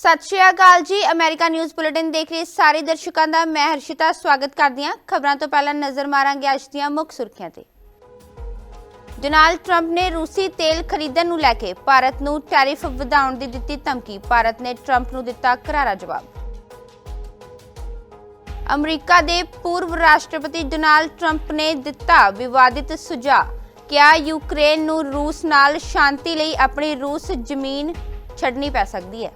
ਸਤਿ ਸ਼੍ਰੀ ਅਕਾਲ ਜੀ, America news bulletin ਦੇਖ ਰਹੇ ਸਾਰੇ ਦਰਸ਼ਕਾਂ ਦਾ ਮੈਂ ਹਰਸ਼ਿਤਾ ਸਵਾਗਤ ਕਰਦੀ ਹਾਂ। ਖਬਰਾਂ ਤੋਂ ਪਹਿਲਾਂ ਨਜ਼ਰ ਮਾਰਾਂਗੇ ਅੱਜ ਦੀਆਂ ਮੁੱਖ ਸੁਰਖੀਆਂ ਤੇ। ਡੋਨਾਲਡ ਟਰੰਪ ਨੇ ਰੂਸੀ ਤੇਲ ਖਰੀਦਣ ਨੂੰ ਲੈ ਕੇ ਭਾਰਤ ਨੂੰ ਟੈਰਿਫ ਵਧਾਉਣ ਦੀ ਦਿੱਤੀ ਧਮਕੀ। ਭਾਰਤ ਨੇ ਟਰੰਪ ਨੂੰ ਦਿੱਤਾ ਕਰਾਰਾ ਜਵਾਬ। ਅਮਰੀਕਾ ਦੇ ਪੂਰਵ ਰਾਸ਼ਟਰਪਤੀ ਡੋਨਾਲਡ ਟਰੰਪ ਨੇ ਦਿੱਤਾ ਵਿਵਾਦਿਤ ਸੁਝਾਅ। ਕਿਹਾ, ਯੂਕਰੇਨ ਨੂੰ ਰੂਸ ਨਾਲ ਸ਼ਾਂਤੀ ਲਈ ਆਪਣੀ ਰੂਸ ਜ਼ਮੀਨ ਛੱਡਣੀ ਪੈ ਸਕਦੀ ਹੈ।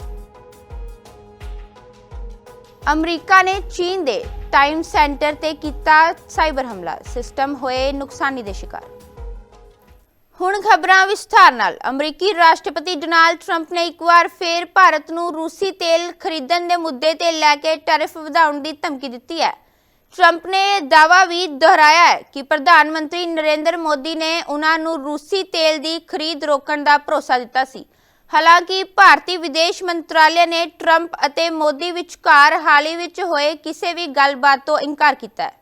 ਅਮਰੀਕਾ ਨੇ ਚੀਨ ਦੇ ਟਾਈਮ ਸੈਂਟਰ ਤੇ ਕੀਤਾ ਸਾਈਬਰ ਹਮਲਾ। ਸਿਸਟਮ ਹੋਏ ਨੁਕਸਾਨੀ ਦੇ ਸ਼ਿਕਾਰ। ਹੁਣ ਖਬਰਾਂ ਵਿਸਥਾਰ ਨਾਲ। ਅਮਰੀਕੀ ਰਾਸ਼ਟਰਪਤੀ ਡੋਨਾਲਡ ਟਰੰਪ ਨੇ ਇੱਕ ਵਾਰ ਫੇਰ ਭਾਰਤ ਨੂੰ ਰੂਸੀ ਤੇਲ ਖਰੀਦਣ ਦੇ ਮੁੱਦੇ ਤੇ ਲੈ ਕੇ ਟੈਰਿਫ ਵਧਾਉਣ ਦੀ ਧਮਕੀ ਦਿੱਤੀ ਹੈ। ਟਰੰਪ ਨੇ ਇਹ ਦਾਅਵਾ ਵੀ ਦੁਹਰਾਇਆ ਹੈ ਕਿ ਪ੍ਰਧਾਨ ਮੰਤਰੀ ਨਰਿੰਦਰ ਮੋਦੀ ਨੇ ਉਹਨਾਂ ਨੂੰ ਰੂਸੀ ਤੇਲ ਦੀ ਖਰੀਦ ਰੋਕਣ ਦਾ ਭਰੋਸਾ ਦਿੱਤਾ ਸੀ। ਹਾਲਾਂਕਿ ਭਾਰਤੀ ਵਿਦੇਸ਼ ਮੰਤਰਾਲੇ ਨੇ ਟਰੰਪ ਅਤੇ ਮੋਦੀ ਵਿਚਕਾਰ ਹਾਲ ਹੀ ਵਿੱਚ ਹੋਏ ਕਿਸੇ ਵੀ ਗੱਲਬਾਤ ਤੋਂ ਇਨਕਾਰ ਕੀਤਾ ਹੈ।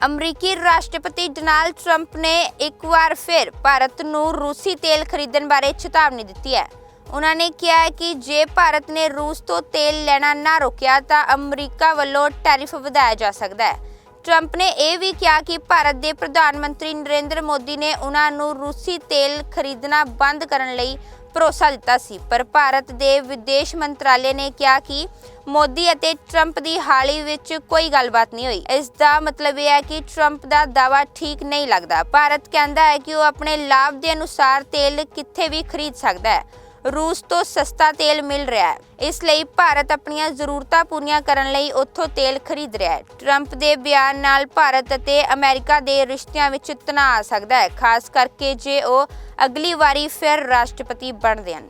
ਅਮਰੀਕੀ ਰਾਸ਼ਟਰਪਤੀ ਡੋਨਾਲਡ ਟਰੰਪ ਨੇ ਇੱਕ ਵਾਰ ਫਿਰ ਭਾਰਤ ਨੂੰ ਰੂਸੀ ਤੇਲ ਖਰੀਦਣ ਬਾਰੇ ਚੇਤਾਵਨੀ ਦਿੱਤੀ ਹੈ। ਉਹਨਾਂ ਨੇ ਕਿਹਾ ਹੈ ਕਿ ਜੇ ਭਾਰਤ ਨੇ ਰੂਸ ਤੋਂ ਤੇਲ ਲੈਣਾ ਨਾ ਰੋਕਿਆ ਤਾਂ ਅਮਰੀਕਾ ਵੱਲੋਂ ਟੈਰਿਫ ਵਧਾਇਆ ਜਾ ਸਕਦਾ ਹੈ। ਟਰੰਪ ਨੇ ਇਹ ਵੀ ਕਿਹਾ ਕਿ ਭਾਰਤ ਦੇ ਪ੍ਰਧਾਨ ਮੰਤਰੀ ਨਰਿੰਦਰ ਮੋਦੀ ਨੇ ਉਹਨਾਂ ਨੂੰ ਰੂਸੀ ਤੇਲ ਖਰੀਦਣਾ ਬੰਦ ਕਰਨ ਲਈ ਭਰੋਸਾ ਦਿੱਤਾ ਸੀ। ਪਰ ਭਾਰਤ ਦੇ ਵਿਦੇਸ਼ ਮੰਤਰਾਲੇ ਨੇ ਕਿਹਾ ਕਿ ਮੋਦੀ ਅਤੇ ਟਰੰਪ ਦੀ ਹਾਲ ਹੀ ਵਿੱਚ ਕੋਈ ਗੱਲਬਾਤ ਨਹੀਂ ਹੋਈ। ਇਸ ਦਾ ਮਤਲਬ ਇਹ ਹੈ ਕਿ ਟਰੰਪ ਦਾ ਦਾਅਵਾ ਠੀਕ ਨਹੀਂ ਲੱਗਦਾ। ਭਾਰਤ ਕਹਿੰਦਾ ਹੈ ਕਿ ਉਹ ਆਪਣੇ ਲਾਭ ਦੇ ਅਨੁਸਾਰ ਤੇਲ ਕਿੱਥੇ ਵੀ ਖਰੀਦ ਸਕਦਾ ਹੈ। ਰੂਸ ਤੋਂ ਸਸਤਾ ਤੇਲ ਮਿਲ ਰਿਹਾ ਹੈ। ਇਸ ਲਈ ਭਾਰਤ ਆਪਣੀਆਂ ਜ਼ਰੂਰਤਾਂ ਪੂਰੀਆਂ ਕਰਨ ਲਈ ਉੱਥੋਂ ਤੇਲ ਖਰੀਦ ਰਿਹਾ ਹੈ। ਟਰੰਪ ਦੇ ਬਿਆਨ ਨਾਲ ਭਾਰਤ ਅਤੇ ਅਮਰੀਕਾ ਦੇ ਰਿਸ਼ਤਿਆਂ ਵਿੱਚ ਤਣਾਅ ਆ ਸਕਦਾ ਹੈ। ਖਾਸ ਕਰਕੇ ਜੇ ਉਹ ਅਗਲੀ ਵਾਰੀ ਫਿਰ ਰਾਸ਼ਟਰਪਤੀ ਬਣਦੇ ਹਨ।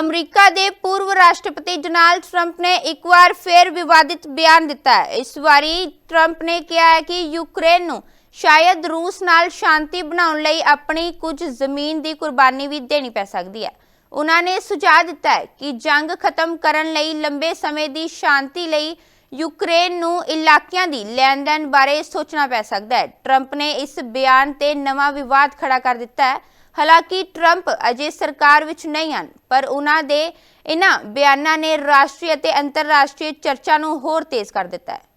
ਅਮਰੀਕਾ ਦੇ ਪੂਰਵ ਰਾਸ਼ਟਰਪਤੀ ਡੋਨਾਲਡ ਟਰੰਪ ਨੇ ਇੱਕ ਵਾਰ ਫਿਰ ਵਿਵਾਦਿਤ ਬਿਆਨ ਦਿੱਤਾ ਹੈ। ਇਸ ਵਾਰੀ ਟਰੰਪ ਨੇ ਕਿਹਾ ਹੈ ਕਿ ਯੂਕਰੇਨ ਨੂੰ ਸ਼ਾਇਦ ਰੂਸ ਨਾਲ ਸ਼ਾਂਤੀ ਬਣਾਉਣ ਲਈ ਆਪਣੀ ਕੁਝ ਜ਼ਮੀਨ ਦੀ ਕੁਰਬਾਨੀ ਵੀ ਦੇਣੀ ਪੈ ਸਕਦੀ ਹੈ। ਉਹਨਾਂ ਨੇ ਸੁਝਾਅ ਦਿੱਤਾ ਹੈ ਕਿ ਜੰਗ ਖਤਮ ਕਰਨ ਲਈ ਲੰਬੇ ਸਮੇਂ ਦੀ ਸ਼ਾਂਤੀ ਲਈ ਯੂਕਰੇਨ ਨੂੰ ਇਲਾਕਿਆਂ ਦੀ ਲੈਣ-ਦੇਣ ਬਾਰੇ ਸੋਚਣਾ ਪੈ ਸਕਦਾ ਹੈ। ਟਰੰਪ ਨੇ ਇਸ ਬਿਆਨ ਤੇ ਨਵਾਂ ਵਿਵਾਦ ਖੜਾ ਕਰ ਦਿੱਤਾ ਹੈ। ਹਾਲਾਂਕਿ ਟਰੰਪ ਅਜੇ ਸਰਕਾਰ ਵਿੱਚ ਨਹੀਂ ਹਨ, ਪਰ ਉਹਨਾਂ ਦੇ ਇਹਨਾਂ ਬਿਆਨਾਂ ਨੇ ਰਾਸ਼ਟਰੀ ਅਤੇ ਅੰਤਰਰਾਸ਼ਟਰੀ ਚਰਚਾ ਨੂੰ ਹੋਰ ਤੇਜ਼ ਕਰ ਦਿੱਤਾ ਹੈ।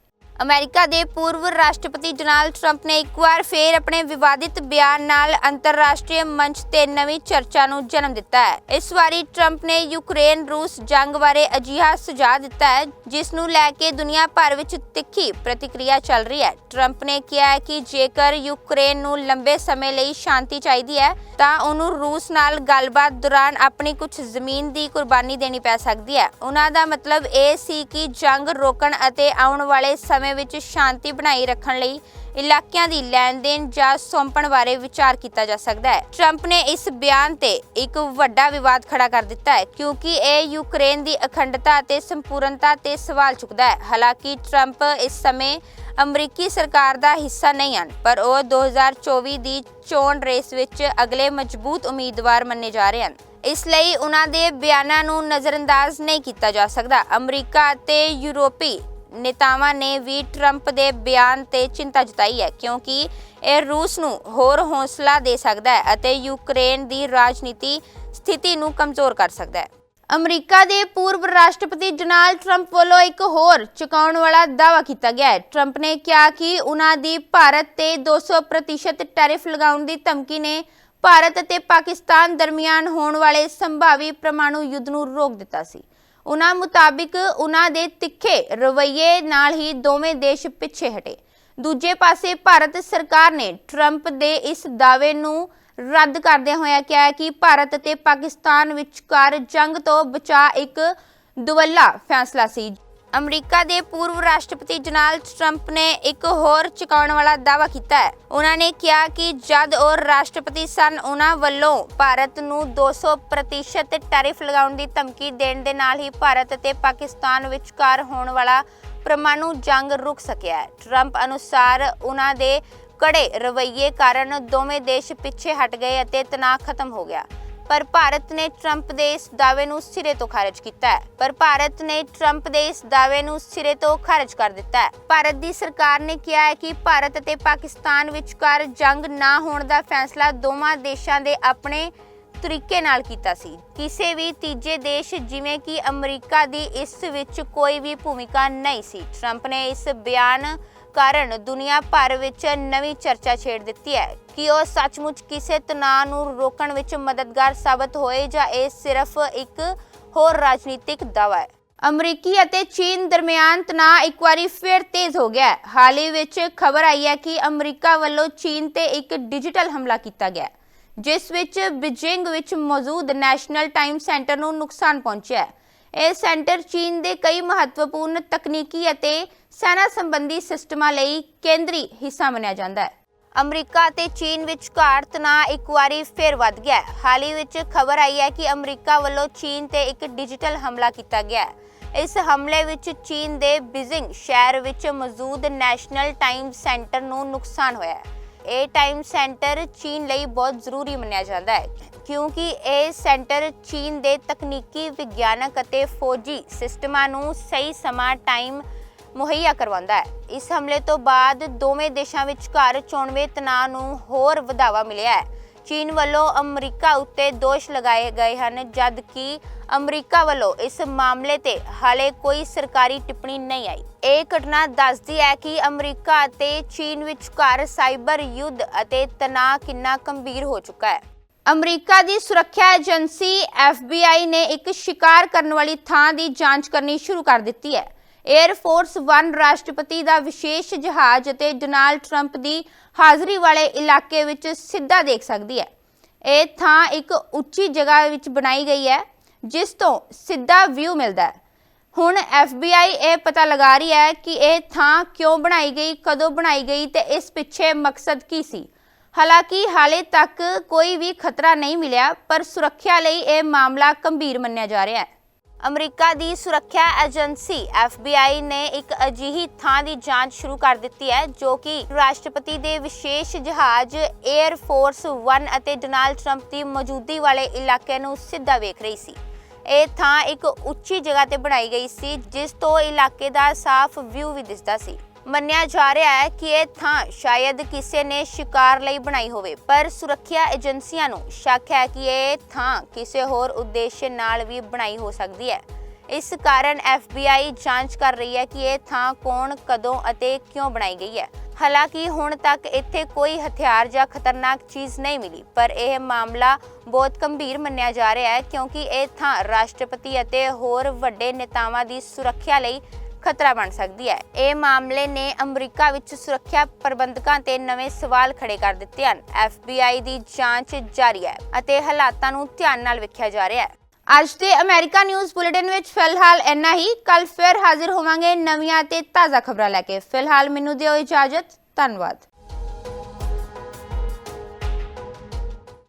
ਅਮਰੀਕਾ ਦੇ ਪੂਰਵ ਰਾਸ਼ਟਰਪਤੀ ਡੋਨਾਲਡ ਟਰੰਪ ਨੇ ਇੱਕ ਵਾਰ ਫੇਰ ਆਪਣੇ ਵਿਵਾਦਿਤ ਬਿਆਨ ਨਾਲ ਅੰਤਰਰਾਸ਼ਟਰੀ ਮੰਚ ਤੇ ਨਵੀਂ ਚਰਚਾ ਨੂੰ ਜਨਮ ਦਿੱਤਾ ਹੈ। ਇਸ ਵਾਰੀ ਟਰੰਪ ਨੇ ਯੂਕਰੇਨ ਰੂਸ ਜੰਗ ਬਾਰੇ ਅਜਿਹਾ ਸੁਝਾਅ ਦਿੱਤਾ ਹੈ, ਜਿਸ ਨੂੰ ਲੈ ਕੇ ਦੁਨੀਆ ਭਰ ਵਿੱਚ ਤਿੱਖੀ ਪ੍ਰਤੀਕਿਰਿਆ ਚੱਲ ਰਹੀ ਹੈ। ਟਰੰਪ ਨੇ ਕਿਹਾ ਹੈ ਕਿ ਜੇਕਰ ਯੂਕਰੇਨ ਨੂੰ ਲੰਬੇ ਸਮੇਂ ਲਈ ਸ਼ਾਂਤੀ ਚਾਹੀਦੀ ਹੈ, ਤਾਂ ਉਹਨੂੰ ਰੂਸ ਨਾਲ ਗੱਲਬਾਤ ਦੌਰਾਨ ਆਪਣੀ ਕੁਝ ਜ਼ਮੀਨ ਦੀ ਕੁਰਬਾਨੀ ਦੇਣੀ ਪੈ ਸਕਦੀ ਹੈ। ਉਹਨਾਂ ਦਾ ਮਤਲਬ ਇਹ ਸੀ ਕਿ ਜੰਗ ਰੋਕਣ ਅਤੇ ਆਉਣ ਵਾਲੇ ਸਮੇਂ ਵਿੱਚ ਸ਼ਾਂਤੀ ਬਣਾਈ ਰੱਖਣ ਲਈ ਇਲਾਕਿਆਂ ਦੀ ਲੈਣ-ਦੇਣ ਜਾਂ ਸੌਂਪਣ ਬਾਰੇ ਵਿਚਾਰ ਕੀਤਾ ਜਾ ਸਕਦਾ ਹੈ। ਟਰੰਪ ਨੇ ਇਸ ਬਿਆਨ ਤੇ ਇੱਕ ਵੱਡਾ ਵਿਵਾਦ ਖੜਾ ਕਰ ਦਿੱਤਾ ਹੈ ਕਿਉਂਕਿ ਇਹ ਯੂਕਰੇਨ ਦੀ ਅਖੰਡਤਾ ਅਤੇ ਸੰਪੂਰਨਤਾ ਤੇ ਸਵਾਲ ਚੁੱਕਦਾ ਹੈ। ਹਾਲਾਂਕਿ ਟਰੰਪ ਇਸ ਸਮੇਂ ਅਮਰੀਕੀ ਸਰਕਾਰ ਦਾ ਹਿੱਸਾ ਨਹੀਂ ਹਨ, ਪਰ ਉਹ 2024 ਦੀ ਚੋਣ ਰੇਸ ਵਿੱਚ ਅਗਲੇ ਮਜ਼ਬੂਤ ਉਮੀਦਵਾਰ ਮੰਨੇ ਜਾ ਰਹੇ ਹਨ। ਇਸ ਲਈ ਉਹਨਾਂ ਦੇ ਬਿਆਨਾਂ ਨੂੰ ਨਜ਼ਰਅੰਦਾਜ਼ ਨਹੀਂ ਕੀਤਾ ਜਾ ਸਕਦਾ। ਅਮਰੀਕਾ ਅਤੇ ਯੂਰੋਪੀ ਨੇਤਾਵਾਂ ਨੇ ਵੀ ਟਰੰਪ ਦੇ ਬਿਆਨ ਤੇ ਚਿੰਤਾ ਜਤਾਈ ਹੈ, ਕਿਉਂਕਿ ਇਹ ਰੂਸ ਨੂੰ ਹੋਰ ਹੌਸਲਾ ਦੇ ਸਕਦਾ ਹੈ ਅਤੇ ਯੂਕਰੇਨ ਦੀ ਰਾਜਨੀਤੀ ਸਥਿਤੀ ਨੂੰ ਕਮਜ਼ੋਰ ਕਰ ਸਕਦਾ ਹੈ। ਅਮਰੀਕਾ ਦੇ ਪੂਰਵ ਰਾਸ਼ਟਰਪਤੀ ਡੋਨਾਲਡ ਟਰੰਪ ਵੱਲੋਂ ਇੱਕ ਹੋਰ ਚੁਕਾਉਣ ਵਾਲਾ ਦਾਅਵਾ ਕੀਤਾ ਗਿਆ ਹੈ। ਟਰੰਪ ਨੇ ਕਿਹਾ ਕਿ ਉਹਨਾਂ ਦੀ ਭਾਰਤ ਤੇ 200% ਟੈਰਿਫ ਲਗਾਉਣ ਦੀ ਧਮਕੀ ਨੇ ਭਾਰਤ ਅਤੇ ਪਾਕਿਸਤਾਨ ਦਰਮਿਆਨ ਹੋਣ ਵਾਲੇ ਸੰਭਾਵੀ ਪਰਮਾਣੂ ਯੁੱਧ ਨੂੰ ਰੋਕ ਦਿੱਤਾ ਸੀ। ਉਹਨਾਂ ਮੁਤਾਬਿਕ ਉਹਨਾਂ ਦੇ ਤਿੱਖੇ ਰਵੱਈਏ ਨਾਲ ਹੀ ਦੋਵੇਂ ਦੇਸ਼ ਪਿੱਛੇ ਹਟੇ। ਦੂਜੇ ਪਾਸੇ ਭਾਰਤ ਸਰਕਾਰ ਨੇ ਟਰੰਪ ਦੇ ਇਸ ਦਾਅਵੇ ਨੂੰ ਰੱਦ ਕਰਦਿਆਂ ਹੋਇਆ ਕਿਹਾ ਕਿ ਭਾਰਤ ਅਤੇ ਪਾਕਿਸਤਾਨ ਵਿਚਕਾਰ ਜੰਗ ਤੋਂ ਬਚਾ ਇੱਕ ਦੁਵੱਲਾ ਫੈਸਲਾ ਸੀ ਅਮਰੀਕਾ ਦੇ ਪੂਰਵ ਰਾਸ਼ਟਰਪਤੀ ਡੋਨਾਲਡ ਟਰੰਪ ਨੇ ਇੱਕ ਹੋਰ ਚੁਕਾਉਣ ਵਾਲਾ ਦਾਅਵਾ ਕੀਤਾ ਹੈ। ਉਹਨਾਂ ਨੇ ਕਿਹਾ ਕਿ ਜਦ ਉਹ ਰਾਸ਼ਟਰਪਤੀ ਸਨ, ਉਹਨਾਂ ਵੱਲੋਂ ਭਾਰਤ ਨੂੰ 200% ਟੈਰਿਫ ਲਗਾਉਣ ਦੀ ਧਮਕੀ ਦੇਣ ਦੇ ਨਾਲ ਹੀ ਭਾਰਤ ਅਤੇ ਪਾਕਿਸਤਾਨ ਵਿਚਕਾਰ ਹੋਣ ਵਾਲਾ ਪ੍ਰਮਾਣੂ ਜੰਗ ਰੁਕ ਸਕਿਆ ਹੈ। ਟਰੰਪ ਅਨੁਸਾਰ ਉਹਨਾਂ ਦੇ ਕੜੇ ਰਵੱਈਏ ਕਾਰਨ ਦੋਵੇਂ ਦੇਸ਼ ਪਿੱਛੇ ਹਟ ਗਏ ਅਤੇ ਤਣਾਅ ਖਤਮ ਹੋ ਗਿਆ। ਪਰ ਭਾਰਤ ਨੇ ਟਰੰਪ ਦੇ ਇਸ ਦਾਅਵੇ ਨੂੰ ਸਿਰੇ ਤੋਂ ਖਾਰਜ ਕੀਤਾ ਹੈ। ਪਰ ਭਾਰਤ ਨੇ ਟਰੰਪ ਦੇ ਇਸ ਦਾਅਵੇ ਨੂੰ ਸਿਰੇ ਤੋਂ ਖਾਰਜ ਕਰ ਦਿੱਤਾ ਹੈ। ਭਾਰਤ ਦੀ ਸਰਕਾਰ ਨੇ ਕਿਹਾ ਹੈ ਕਿ ਭਾਰਤ ਅਤੇ ਪਾਕਿਸਤਾਨ ਵਿਚਕਾਰ ਜੰਗ ਨਾ ਹੋਣ ਦਾ ਫੈਸਲਾ ਦੋਵਾਂ ਦੇਸ਼ਾਂ ਦੇ ਆਪਣੇ ਤਰੀਕੇ ਨਾਲ ਕੀਤਾ ਸੀ। ਕਿਸੇ ਵੀ ਤੀਜੇ ਦੇਸ਼ ਜਿਵੇਂ ਕਿ ਅਮਰੀਕਾ ਦੀ ਇਸ ਵਿੱਚ ਕੋਈ ਵੀ ਭੂਮਿਕਾ ਨਹੀਂ ਸੀ। ਟਰੰਪ ਨੇ ਇਸ ਬਿਆਨ ਕਾਰਨ ਦੁਨੀਆ ਭਰ ਵਿੱਚ ਨਵੀਂ ਚਰਚਾ ਛੇੜ ਦਿੱਤੀ ਹੈ ਕਿ ਉਹ ਸੱਚਮੁੱਚ ਕਿਸੇ ਤਣਾਅ ਨੂੰ ਰੋਕਣ ਵਿੱਚ ਮਦਦਗਾਰ ਸਾਬਤ ਹੋਏ ਜਾਂ ਇਹ ਸਿਰਫ ਇੱਕ ਹੋਰ ਰਾਜਨੀਤਿਕ ਦਾਅਵਾ ਹੈ। ਅਮਰੀਕੀ ਅਤੇ ਚੀਨ ਦਰਮਿਆਨ ਤਣਾਅ ਇੱਕ ਵਾਰੀ ਫਿਰ ਤੇਜ਼ ਹੋ ਗਿਆ ਹੈ। ਹਾਲ ਹੀ ਵਿੱਚ ਖਬਰ ਆਈ ਹੈ ਕਿ ਅਮਰੀਕਾ ਵੱਲੋਂ ਚੀਨ ਤੇ ਇੱਕ ਡਿਜੀਟਲ ਹਮਲਾ ਕੀਤਾ ਗਿਆ ਜਿਸ ਵਿੱਚ ਬੀਜਿੰਗ ਵਿੱਚ ਮੌਜੂਦ ਨੈਸ਼ਨਲ ਟਾਈਮ ਸੈਂਟਰ ਨੂੰ ਨੁਕਸਾਨ ਪਹੁੰਚਿਆ ਹੈ। ਇਹ ਸੈਂਟਰ ਚੀਨ ਦੇ ਕਈ ਮਹੱਤਵਪੂਰਨ ਤਕਨੀਕੀ ਅਤੇ ਸੈਨਾ ਸੰਬੰਧੀ ਸਿਸਟਮਾਂ ਲਈ ਕੇਂਦਰੀ ਹਿੱਸਾ ਮੰਨਿਆ ਜਾਂਦਾ ਹੈ। ਅਮਰੀਕਾ ਅਤੇ ਚੀਨ ਵਿਚਕਾਰ ਤਣਾਅ ਇੱਕ ਵਾਰੀ ਫਿਰ ਵੱਧ ਗਿਆ ਹੈ। ਹਾਲ ਹੀ ਵਿੱਚ ਖਬਰ ਆਈ ਹੈ ਕਿ ਅਮਰੀਕਾ ਵੱਲੋਂ ਚੀਨ ਤੇ ਇੱਕ ਡਿਜੀਟਲ ਹਮਲਾ ਕੀਤਾ ਗਿਆ ਹੈ। ਇਸ ਹਮਲੇ ਵਿੱਚ ਚੀਨ ਦੇ ਬੀਜਿੰਗ ਸ਼ਹਿਰ ਵਿੱਚ ਮੌਜੂਦ ਨੈਸ਼ਨਲ ਟਾਈਮ ਸੈਂਟਰ ਨੂੰ ਨੁਕਸਾਨ ਹੋਇਆ ਹੈ। ਇਹ ਟਾਈਮ ਸੈਂਟਰ ਚੀਨ ਲਈ ਬਹੁਤ ਜ਼ਰੂਰੀ ਮੰਨਿਆ ਜਾਂਦਾ ਹੈ ਕਿਉਂਕਿ ਇਹ ਸੈਂਟਰ ਚੀਨ ਦੇ ਤਕਨੀਕੀ ਵਿਗਿਆਨਕ ਅਤੇ ਫੌਜੀ ਸਿਸਟਮਾਂ ਨੂੰ ਸਹੀ ਸਮਾਂ, ਟਾਈਮ ਮੁਹੱਈਆ ਕਰਵਾਉਂਦਾ ਹੈ। ਇਸ ਹਮਲੇ ਤੋਂ ਬਾਅਦ ਦੋਵੇਂ ਦੇਸ਼ਾਂ ਵਿਚਕਾਰ ਚੋਣਵੇਂ ਤਣਾਅ ਨੂੰ ਹੋਰ ਵਧਾਵਾ ਮਿਲਿਆ ਹੈ। ਚੀਨ ਵੱਲੋਂ ਅਮਰੀਕਾ ਉੱਤੇ ਦੋਸ਼ ਲਗਾਏ ਗਏ ਹਨ ਜਦ ਕਿ ਅਮਰੀਕਾ ਵੱਲੋਂ ਇਸ ਮਾਮਲੇ ਤੇ ਹਾਲੇ ਕੋਈ ਸਰਕਾਰੀ ਟਿੱਪਣੀ ਨਹੀਂ ਆਈ। ਇਹ ਘਟਨਾ ਦੱਸਦੀ ਹੈ ਕਿ ਅਮਰੀਕਾ ਅਤੇ ਚੀਨ ਵਿਚਕਾਰ ਸਾਈਬਰ ਯੁੱਧ ਅਤੇ ਤਣਾਅ ਕਿੰਨਾ ਗੰਭੀਰ ਹੋ ਚੁੱਕਾ ਹੈ। ਅਮਰੀਕਾ ਦੀ ਸੁਰੱਖਿਆ ਏਜੰਸੀ FBI ਨੇ ਇੱਕ ਸ਼ਿਕਾਰ ਕਰਨ ਵਾਲੀ ਥਾਂ ਦੀ ਜਾਂਚ ਕਰਨੀ ਸ਼ੁਰੂ ਕਰ ਦਿੱਤੀ ਹੈ। 에ਅਰ ਫੋਰਸ 1 ਰਾਸ਼ਟਰਪਤੀ ਦਾ ਵਿਸ਼ੇਸ਼ ਜਹਾਜ਼ ਅਤੇ ਡੋਨਾਲਡ ਟਰੰਪ ਦੀ ਹਾਜ਼ਰੀ ਵਾਲੇ ਇਲਾਕੇ ਵਿੱਚ ਸਿੱਧਾ ਦੇਖ ਸਕਦੀ ਹੈ। ਇਹ ਥਾਂ ਇੱਕ ਉੱਚੀ ਜਗ੍ਹਾ ਵਿੱਚ ਬਣਾਈ ਗਈ ਹੈ, ਜਿਸ ਤੋਂ ਸਿੱਧਾ ਵਿਊ ਮਿਲਦਾ ਹੈ। ਹੁਣ FBI ਇਹ ਪਤਾ ਲਗਾ ਰਹੀ ਹੈ ਕਿ ਇਹ ਥਾਂ ਕਿਉਂ ਬਣਾਈ ਗਈ, ਕਦੋਂ ਬਣਾਈ ਗਈ ਤੇ ਇਸ ਪਿੱਛੇ ਮਕਸਦ ਕੀ ਸੀ। ਹਾਲਾਂਕਿ ਹਾਲੇ ਤੱਕ ਕੋਈ ਵੀ ਖਤਰਾ ਨਹੀਂ ਮਿਲਿਆ, ਪਰ ਸੁਰੱਖਿਆ ਲਈ ਇਹ ਮਾਮਲਾ ਗੰਭੀਰ ਮੰਨਿਆ ਜਾ ਰਿਹਾ ਹੈ। ਅਮਰੀਕਾ ਦੀ ਸੁਰੱਖਿਆ ਏਜੰਸੀ FBI ਨੇ ਇੱਕ ਅਜਿਹੀ ਥਾਂ ਦੀ ਜਾਂਚ ਸ਼ੁਰੂ ਕਰ ਦਿੱਤੀ ਹੈ, ਜੋ ਕਿ ਰਾਸ਼ਟਰਪਤੀ ਦੇ ਵਿਸ਼ੇਸ਼ ਜਹਾਜ਼ 에ਅਰ ਫੋਰਸ 1 ਅਤੇ ਡੋਨਾਲਡ ਟਰੰਪ ਦੀ ਮੌਜੂਦਗੀ ਵਾਲੇ ਇਲਾਕੇ ਨੂੰ ਸਿੱਧਾ ਵੇਖ ਰਹੀ ਸੀ। ਇਹ ਥਾਂ ਇੱਕ ਉੱਚੀ ਜਗ੍ਹਾ ਤੇ ਬਣਾਈ ਗਈ ਸੀ, ਜਿਸ ਤੋਂ ਇਲਾਕੇ ਦਾ ਸਾਫ਼ ਵਿਊ ਵੀ ਦਿਸਦਾ ਸੀ। ਮੰਨਿਆ ਜਾ ਰਿਹਾ ਹੈ ਕਿ ਇਹ ਥਾਂ ਸ਼ਾਇਦ ਕਿਸੇ ਨੇ ਸ਼ਿਕਾਰ ਲਈ ਬਣਾਈ ਹੋਵੇ, ਪਰ ਸੁਰੱਖਿਆ ਏਜੰਸੀਆਂ ਨੂੰ ਸ਼ੱਕ ਹੈ ਕਿ ਇਹ ਥਾਂ ਕਿਸੇ ਹੋਰ ਉਦੇਸ਼ ਨਾਲ ਵੀ ਬਣਾਈ ਹੋ ਸਕਦੀ ਹੈ। ਇਸ ਕਾਰਨ FBI ਜਾਂਚ ਕਰ ਰਹੀ ਹੈ ਕਿ ਇਹ ਥਾਂ ਕੌਣ, ਕਦੋਂ ਅਤੇ ਕਿਉਂ ਬਣਾਈ ਗਈ ਹੈ। ਹਾਲਾਂਕਿ ਹੁਣ ਤੱਕ ਇੱਥੇ ਕੋਈ ਹਥਿਆਰ ਜਾਂ ਖਤਰਨਾਕ ਚੀਜ਼ ਨਹੀਂ ਮਿਲੀ, ਪਰ ਇਹ ਮਾਮਲਾ ਬਹੁਤ ਗੰਭੀਰ ਮੰਨਿਆ ਜਾ ਰਿਹਾ ਹੈ ਕਿਉਂਕਿ ਇਹ ਥਾਂ ਰਾਸ਼ਟਰਪਤੀ ਅਤੇ ਹੋਰ ਵੱਡੇ ਨੇਤਾਵਾਂ ਦੀ ਸੁਰੱਖਿਆ ਲਈ ਖਤਰਾ ਬਣ ਸਕਦੀ ਹੈ। ਇਹ ਮਾਮਲੇ ਨੇ ਅਮਰੀਕਾ ਵਿੱਚ ਸੁਰੱਖਿਆ ਪ੍ਰਬੰਧਕਾਂ ਤੇ ਨਵੇਂ ਸਵਾਲ ਖੜੇ ਕਰ ਦਿੱਤੇ ਹਨ। FBI ਦੀ ਜਾਂਚ ਜਾਰੀ ਹੈ ਅਤੇ ਹਾਲਾਤਾਂ ਨੂੰ ਧਿਆਨ ਨਾਲ ਵੇਖਿਆ ਜਾ ਰਿਹਾ ਹੈ। ਅੱਜ ਦੇ ਅਮਰੀਕਾ ਨਿਊਜ਼ ਬੁਲੇਟਿਨ ਵਿੱਚ ਫਿਲਹਾਲ ਇੰਨਾ ਹੀ। ਕੱਲ ਫਿਰ ਹਾਜ਼ਰ ਹੋਵਾਂਗੇ ਨਵੀਆਂ ਤੇ ਤਾਜ਼ਾ ਖਬਰਾਂ ਲੈ ਕੇ। ਫਿਲਹਾਲ ਮੈਨੂੰ ਦਿਓ ਇਜਾਜ਼ਤ। ਧੰਨਵਾਦ।